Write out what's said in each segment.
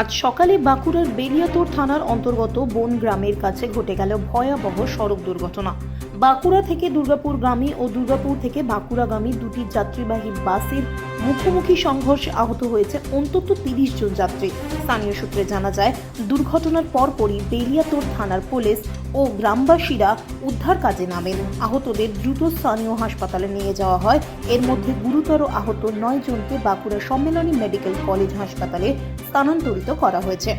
আজ সকালে বাঁকুড়ার বেলিয়াতোর থানার অন্তর্গত বন গ্রামের কাছে ঘটে গেল ভয়াবহ সড়ক দুর্ঘটনা। বাঁকুড়া থেকে দুর্গাপুরগামী ও দুর্গাপুর থেকে বাঁকুড়াগামী দুটি যাত্রীবাহী বাসের মুখোমুখি সংঘর্ষে আহত হয়েছে অন্তত তিরিশ জন যাত্রী। স্থানীয় সূত্রে জানা যায়, দুর্ঘটনার পরপরই বেলিয়াতোর থানার পুলিশ ও গ্রামবাসীরা উদ্ধার কাজে নামেন। আহতদের দ্রুত স্থানীয় হাসপাতালে নিয়ে যাওয়া হয়। এর মধ্যে গুরুতর আহত নয় জনকে বাঁকুড়া সম্মেলনী মেডিকেল কলেজ হাসপাতালে স্থানান্তরিত করা হয়েছে।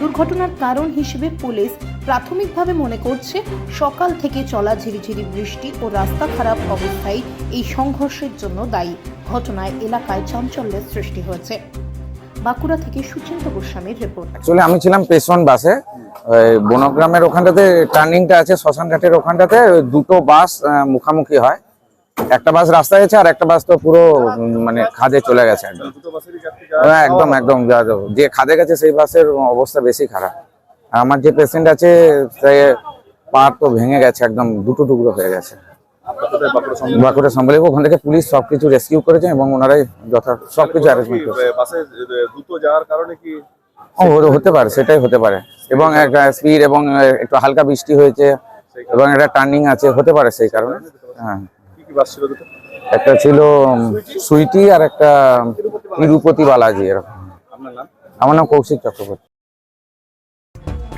দুর্ঘটনার কারণ হিসেবে পুলিশ প্রাথমিকভাবে মনে করছে সকাল থেকে চলা ঝিরিঝিরি বৃষ্টি ও রাস্তা খারাপ অবস্থায় এই সংঘর্ষের জন্য দায়ী। ঘটনায় এলাকায় চাঞ্চল্যের সৃষ্টি হয়েছে। বাঁকুড়া থেকে সুচিন্ত গোস্বামীর রিপোর্ট। অ্যাকচুয়ালি আমি ছিলাম পেশন বাসে। বনগ্রামের ওখানটাতে টার্নিংটা আছে শ্মশানঘাটের ওখানটাতে দুটো বাস মুখামুখি হয়। একটা বাস রাস্তায় গেছে আর একটা বাস তো পুরো মানে খাদে চলে গেছে একদম। হ্যাঁ, একদম একদম যা- খাদে গেছে সেই বাসের অবস্থা বেশি খারাপ। আমার যে পেশেন্ট আছে পা তো ভেঙে গেছে একদম দুটো টুকরো হয়ে গেছে। বাঁকুড়া ওখান থেকে পুলিশ সবকিছু রেস্কিউ করেছে এবং ওনারাই যথা সবকিছু অ্যারেঞ্জমেন্ট করেছে। হতে- পারে সেটাই হতে পারে। এবং একটা স্পিড এবং একটু হালকা বৃষ্টি হয়েছে এবং একটা টার্নিং আছে হতে পারে সেই কারণে। হ্যাঁ। একটা ছিল সুইটি আর একটা তিরুপতি বালাজি এরকম। আমার নাম কৌশিক চক্রবর্তী।